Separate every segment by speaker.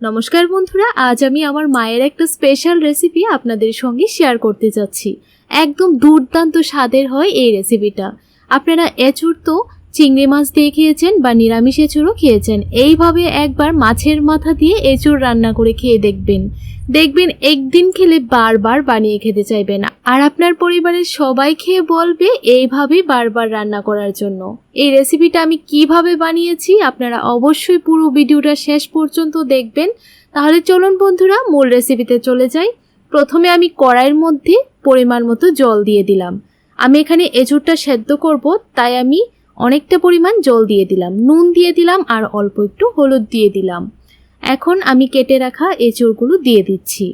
Speaker 1: নমস্কার বন্ধুরা, আজ আমি আমার মায়ের একটা স্পেশাল রেসিপি আপনাদের সঙ্গে শেয়ার করতে যাচ্ছি। একদম দুর্দান্ত স্বাদের হয় এই রেসিপিটা আপনারা এচুর তো চিংড়ি মাছ দিয়ে খেয়েছেন বা নিরামিষ এঁচুরও খেয়েছেন, এইভাবে একবার মাছের মাথা দিয়ে এঁচুর রান্না করে খেয়ে দেখবেন। দেখবেন একদিন খেলে বারবার বানিয়ে খেতে চাইবেন। আর আপনার পরিবারের সবাই খেয়ে বলবে এইভাবেই বারবার রান্না করার জন্য। এই রেসিপিটা আমি কীভাবে বানিয়েছি আপনারা অবশ্যই পুরো ভিডিওটা শেষ পর্যন্ত দেখবেন। তাহলে চলুন বন্ধুরা, মূল রেসিপিতে চলে যাই। প্রথমে আমি কড়াইয়ের মধ্যে পরিমাণ মতো জল দিয়ে দিলাম। আমি এখানে এঁচুরটা সেদ্ধ করব, তাই আমি অনেকটা পরিমাণ জল দিয়ে দিলাম। নুন দিয়ে দিলাম আর অল্প একটু হলুদ দিয়ে দিলাম। এখন আমি কেটে রাখা এঁচড়গুলো দিয়ে দিচ্ছি।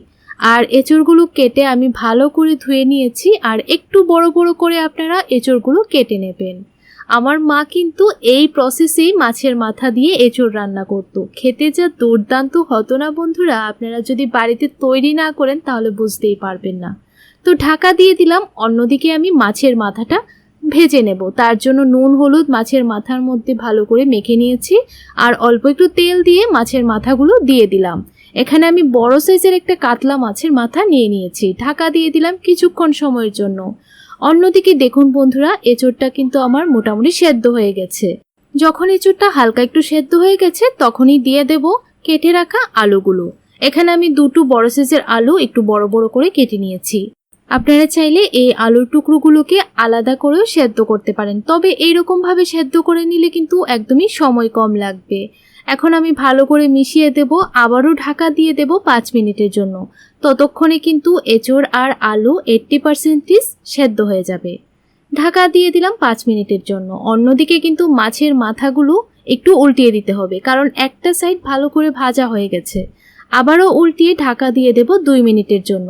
Speaker 1: আর এঁচড়গুলো কেটে আমি ভালো করে ধুয়ে নিয়েছি আর একটু বড় বড় করে আপনারা এঁচড়গুলো কেটে নেবেন। আমার মা কিন্তু এই প্রসেসেই মাছের মাথা দিয়ে এঁচড় রান্না করতো। খেতে যা দুর্দান্ত হতো না বন্ধুরা, আপনারা যদি বাড়িতে তৈরি না করেন তাহলে বুঝতেই পারবেন না। তো ঢাকা দিয়ে দিলাম, অন্যদিকে আমি মাছের মাথাটা ভেজে নেব। তার জন্য নুন, হলুদ মাছের মাথার মধ্যে ভালো করে মেখে নিয়েছি আর অল্প একটু তেল দিয়ে মাছের মাথাগুলো দিয়ে দিলাম। এখানে আমি বড় সাইজের একটা কাতলা মাছের মাথা নিয়ে নিয়েছি। ঢাকা দিয়ে দিলাম কিছুক্ষণ সময়ের জন্য। অন্যদিকে দেখুন বন্ধুরা, এঁচোড়টা কিন্তু আমার মোটামুটি সেদ্ধ হয়ে গেছে। যখন এঁচোড়টা হালকা একটু সেদ্ধ হয়ে গেছে, তখনই দিয়ে দেব কেটে রাখা আলুগুলো। এখানে আমি দুটো বড় সাইজের আলু একটু বড় বড় করে কেটে নিয়েছি। আপনারা চাইলে এই আলুর টুকরোগুলোকে আলাদা করেও সেদ্ধ করতে পারেন। তবে এইরকমভাবে সেদ্ধ করে নিলে কিন্তু একদমই সময় কম লাগবে। এখন আমি ভালো করে মিশিয়ে দেব, আবারও ঢাকা দিয়ে দেব পাঁচ মিনিটের জন্য। ততক্ষণে কিন্তু এঁচড় আর আলু এইট্টি পার্সেন্টেজ সেদ্ধ হয়ে যাবে। ঢাকা দিয়ে দিলাম পাঁচ মিনিটের জন্য। অন্যদিকে কিন্তু মাছের মাথাগুলো একটু উল্টিয়ে দিতে হবে, কারণ একটা সাইড ভালো করে ভাজা হয়ে গেছে। আবারও উল্টিয়ে ঢাকা দিয়ে দেব দুই মিনিটের জন্য।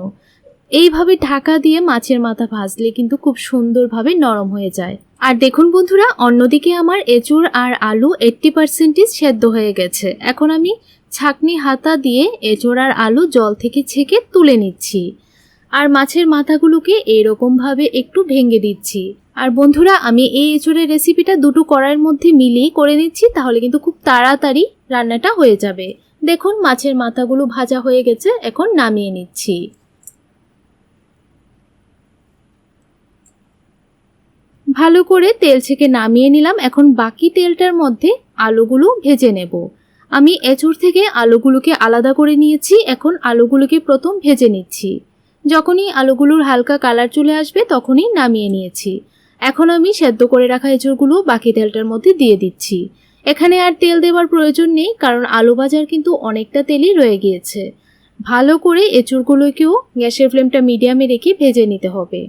Speaker 1: এইভাবে ঢাকা দিয়ে মাছের মাথা ভাজলে কিন্তু খুব সুন্দরভাবে নরম হয়ে যায়। আর দেখুন বন্ধুরা, অন্যদিকে আমার এঁচুড় আর আলু এইট্টি পার্সেন্টেজ সেদ্ধ হয়ে গেছে। এখন আমি ছাকনি হাতা দিয়ে এঁচোড় আর আলু জল থেকে ছেঁকে তুলে নিচ্ছি। আর মাছের মাথাগুলোকে এইরকমভাবে একটু ভেঙে দিচ্ছি। আর বন্ধুরা, আমি এই এঁচোড়ের রেসিপিটা দুটো কড়াইয়ের মধ্যে মিলিয়ে করে নিচ্ছি, তাহলে কিন্তু খুব তাড়াতাড়ি রান্নাটা হয়ে যাবে। দেখুন, মাছের মাথাগুলো ভাজা হয়ে গেছে, এখন নামিয়ে নিচ্ছি। ভালো করে তেল ছেঁকে নামিয়ে নিলাম। এখন বাকি তেলটার মধ্যে আলুগুলো ভেজে নেব। আমি এঁচুড় থেকে আলুগুলোকে আলাদা করে নিয়েছি। এখন আলুগুলোকে প্রথম ভেজে নিচ্ছি। যখনই আলুগুলোর হালকা কালার চলে আসবে, তখনই নামিয়ে নিয়েছি। এখন আমি সেদ্ধ করে রাখা এঁচুড়গুলো বাকি তেলটার মধ্যে দিয়ে দিচ্ছি। এখানে আর তেল দেওয়ার প্রয়োজন নেই, কারণ আলু ভাজার কিন্তু অনেকটা তেলই রয়ে গিয়েছে। ভালো করে এঁচুড়গুলোকেও গ্যাসের ফ্লেমটা মিডিয়ামে রেখে ভেজে নিতে হবে।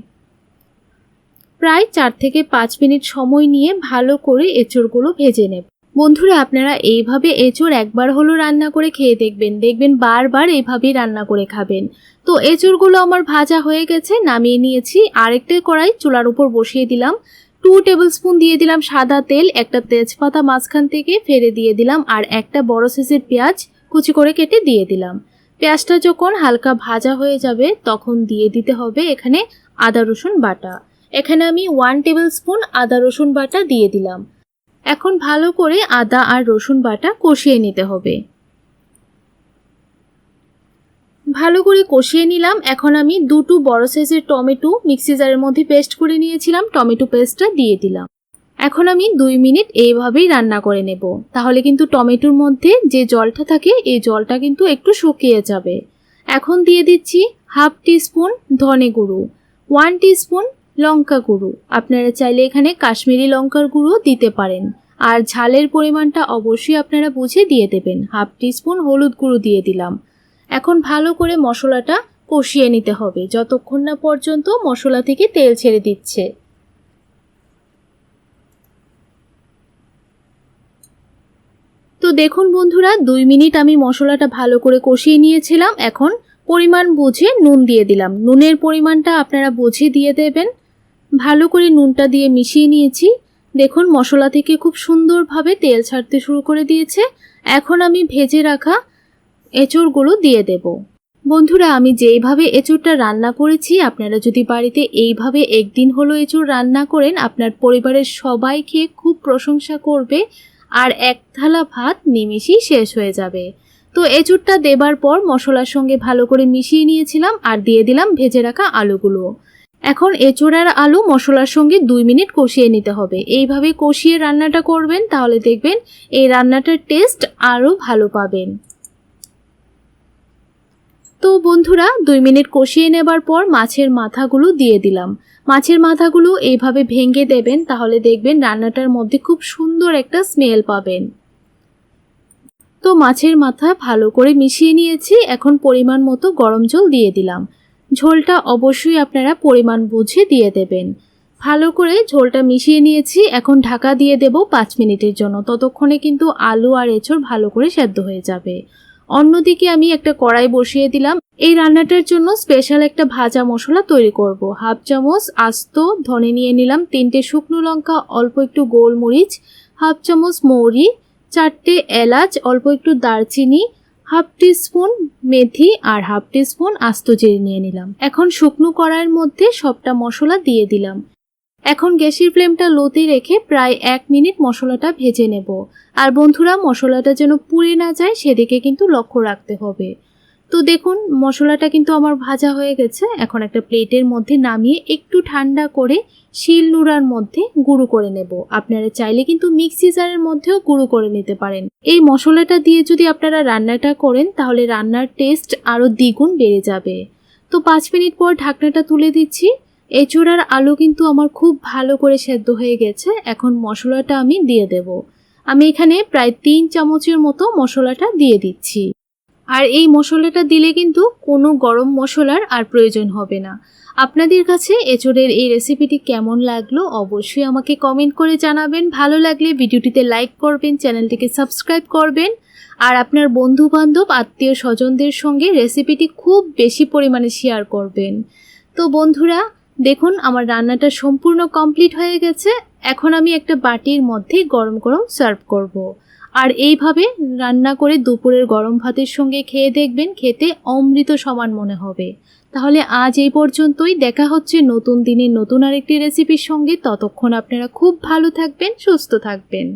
Speaker 1: প্রায় চার থেকে পাঁচ মিনিট সময় নিয়ে ভালো করে এঁচড়গুলো ভেজে নেব। বন্ধুরা, আপনারা এইভাবে এঁচড় একবার হলো রান্না করে খেয়ে দেখবেন। দেখবেন বারবার এইভাবেই রান্না করে খাবেন। তো এঁচড়গুলো আমার ভাজা হয়ে গেছে, নামিয়ে নিয়েছি। আরেকটা কড়াই চুলার উপর বসিয়ে দিলাম। টু টেবিল স্পুন দিয়ে দিলাম সাদা তেল, একটা তেজপাতা মাঝখান থেকে ফেলে দিয়ে দিলাম আর একটা বড় সাইজের পেঁয়াজ কুচি করে কেটে দিয়ে দিলাম। পেঁয়াজটা যখন হালকা ভাজা হয়ে যাবে, তখন দিয়ে দিতে হবে এখানে আদা রসুন বাটা। এখানে আমি ওয়ান টেবিল স্পুন আদা, রসুন বাটা দিয়ে দিলাম। এখন ভালো করে আদা আর রসুন বাটা কষিয়ে নিতে হবে। ভালো করে কষিয়ে নিলাম। এখন আমি দুটো বড় সাইজের টমেটো মিক্সি জারের মধ্যে পেস্ট করে নিয়েছিলাম। টমেটো পেস্টটা দিয়ে দিলাম। এখন আমি দুই মিনিট এইভাবেই রান্না করে নেব। তাহলে কিন্তু টমেটোর মধ্যে যে জলটা থাকে, এই জলটা কিন্তু একটু শুকিয়ে যাবে। এখন দিয়ে দিচ্ছি হাফ টিস্পুন ধনে গুঁড়ো। ওয়ান টিস্পুন লঙ্কা গুঁড়ো। আপনারা চাইলে এখানে কাশ্মীরি লঙ্কার গুঁড়ো দিতে পারেন। আর ঝালের পরিমাণটা অবশ্যই আপনারা বুঝে দিয়ে দেবেন। হাফ টিস্পুন হলুদ গুঁড়ো দিয়ে দিলাম। এখন ভালো করে মশলাটা কষিয়ে নিতে হবে। যতক্ষণ না পর্যন্ত মশলা থেকে তেল ছেড়ে দিচ্ছে। তো দেখুন বন্ধুরা, দুই মিনিট আমি মশলাটা ভালো করে কষিয়ে নিয়েছিলাম। এখন পরিমাণ বুঝে নুন দিয়ে দিলাম। নুনের পরিমাণটা আপনারা বুঝে দিয়ে দেবেন। ভালো করে নুনটা দিয়ে মিশিয়ে নিয়েছি। দেখুন, মশলা থেকে খুব সুন্দরভাবে তেল ছাড়তে শুরু করে দিয়েছে। এখন আমি ভেজে রাখা এঁচড়গুলো দিয়ে দেব। বন্ধুরা, আমি যেইভাবে এঁচড়টা রান্না করেছি, আপনারা যদি বাড়িতে এইভাবে একদিন হলো এঁচড় রান্না করেন, আপনার পরিবারের সবাই খেয়ে খুব প্রশংসা করবে আর এক থালা ভাত নিমিষেই শেষ হয়ে যাবে। তো এঁচুড়টা দেবার পর মশলার সঙ্গে ভালো করে মিশিয়ে নিয়েছিলাম আর দিয়ে দিলাম ভেজে রাখা আলুগুলো। এখন এঁচুড় আর আলু মশলার সঙ্গে দুই মিনিট কষিয়ে নিতে হবে। এইভাবে কষিয়ে রান্নাটা করবেন, তাহলে দেখবেন এই রান্নাটার টেস্ট আরও ভালো পাবেন। তো বন্ধুরা, দুই মিনিট কষিয়ে নেবার পর মাছের মাথাগুলো দিয়ে দিলাম। মাছের মাথাগুলো এইভাবে ভেঙে দেবেন, তাহলে দেখবেন রান্নাটার মধ্যে খুব সুন্দর একটা স্মেল পাবেন। তো মাছের মাথা ভালো করে মিশিয়ে নিয়েছি, এখন পরিমাণ মতো গরম জল দিয়ে দিলাম। ঝোলটা অবশ্যই আপনারা পরিমাণ বুঝে দিয়ে দেবেন। ভালো করে ঝোলটা মিশিয়ে নিয়েছি, এখন ঢাকা দিয়ে দেব পাঁচ মিনিটের জন্য। ততক্ষণে কিন্তু আলু আর এঁচড় ভালো করে সেদ্ধ হয়ে যাবে। অন্যদিকে আমি একটা কড়াই বসিয়ে দিলাম। এই রান্নাটার জন্য স্পেশাল একটা ভাজা মশলা তৈরি করব। হাফ চামচ আস্ত ধনে নিয়ে নিলাম, তিনটে শুকনো লঙ্কা, অল্প একটু গোলমরিচ, হাফ চামচ মৌরি, চারটে এলাচ, অল্প একটু দারচিনি হাফ স্পুন মেথি আর হাফ স্পুন আস্ত জিরে নিয়ে নিলাম। এখন শুকনো কড়াইয়ের মধ্যে সবটা মশলা দিয়ে দিলাম। এখন গ্যাসের ফ্লেমটা লোতে রেখে প্রায় এক মিনিট মশলাটা ভেজে নেব। আর বন্ধুরা, মশলাটা যেন পুড়ে না যায়, সেদিকে কিন্তু লক্ষ্য রাখতে হবে। তো দেখুন, মশলাটা কিন্তু আমার ভাজা হয়ে গেছে। এখন একটা প্লেটের মধ্যে নামিয়ে একটু ঠান্ডা করে শিল নোড়ার মধ্যে গুঁড়ো করে নেব। আপনারা চাইলে কিন্তু মিক্সি জারের মধ্যেও গুঁড়ো করে নিতে পারেন। এই মশলাটা দিয়ে যদি আপনারা রান্নাটা করেন, তাহলে রান্নার টেস্ট আরও দ্বিগুণ বেড়ে যাবে। তো পাঁচ মিনিট পর ঢাকনাটা তুলে দিচ্ছি। এচোড়ার আলু কিন্তু আমার খুব ভালো করে সেদ্ধ হয়ে গেছে। এখন মশলাটা আমি দিয়ে দেব। আমি এখানে প্রায় তিন চামচের মতো মশলাটা দিয়ে দিচ্ছি। আর এই মশলাটা দিলে কিন্তু কোনো গরম মশলার আর প্রয়োজন হবে না। আপনাদের কাছে এঁচোড়ের এই রেসিপিটি কেমন লাগল অবশ্যই আমাকে কমেন্ট করে জানাবেন। ভালো লাগলে ভিডিওটিতে লাইক করবেন, চ্যানেলটিকে সাবস্ক্রাইব করবেন। আর আপনার বন্ধু বান্ধব আত্মীয় স্বজনদের সঙ্গে রেসিপিটি খুব বেশি পরিমাণে শেয়ার করবেন। তো বন্ধুরা, দেখুন আমার রান্নাটা সম্পূর্ণ কমপ্লিট হয়ে গেছে। এখন আমি একটা বাটির মধ্যে গরম গরম সার্ভ করব। আর এইভাবে রান্না করে দুপুরের গরম ভাতের সঙ্গে খেয়ে দেখবেন, খেতে অমৃত সমান মনে হবে। তাহলে আজ এই পর্যন্তই। দেখা হচ্ছে নতুন দিনের নতুন আরেকটি রেসিপির সঙ্গে। ততক্ষণ আপনারা খুব ভালো থাকবেন, সুস্থ থাকবেন।